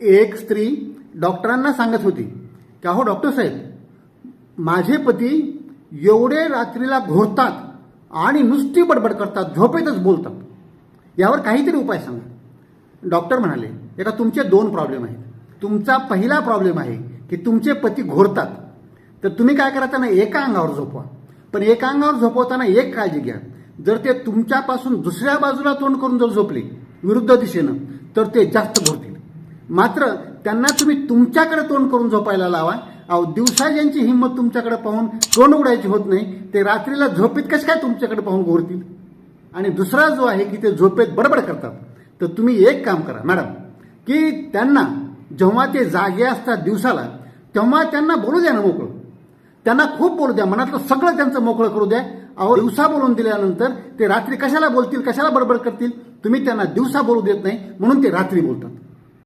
एक स्त्री डॉक्टरांना सांगत होती की अहो डॉक्टर साहेब माझे पती एवढे रात्रीला घोरतात आणि नुसती बडबड करतात झोपेतच बोलतात. यावर काहीतरी उपाय सांगा. डॉक्टर म्हणाले एका तुमचे दोन प्रॉब्लेम आहेत. तुमचा पहिला प्रॉब्लेम आहे की तुमचे पती घोरतात. तर तुम्ही काय करा त्यांना एका अंगावर झोपवा. पण एका अंगावर झोपवताना एक काळजी घ्या. जर ते तुमच्यापासून दुसऱ्या बाजूला तोंड करून जर झोपले विरुद्ध दिशेनं तर ते जास्त घोरते मात्र त्यांना तुम्ही तुमच्याकडे तोंड करून झोपायला लावा. अहो दिवसा ज्यांची हिंमत तुमच्याकडे पाहून तोंड उडायची होत नाही. ते रात्रीला झोपेत कसं काय तुमच्याकडे पाहून घोरतील? आणि दुसरा जो आहे की ते झोपेत बडबड करतात. तर तुम्ही एक काम करा मॅडम की त्यांना जेव्हा ते जागे असतात दिवसाला तेव्हा त्यांना बोलू द्या ना मोकळं. त्यांना खूप बोलू द्या मनातलं सगळं त्यांचं मोकळं करू द्या. अहो दिवसा बोलून दिल्यानंतर ते रात्री कशाला बोलतील कशाला बडबड करतील? तुम्ही त्यांना दिवसा बोलू देत नाही म्हणून ते रात्री बोलतात.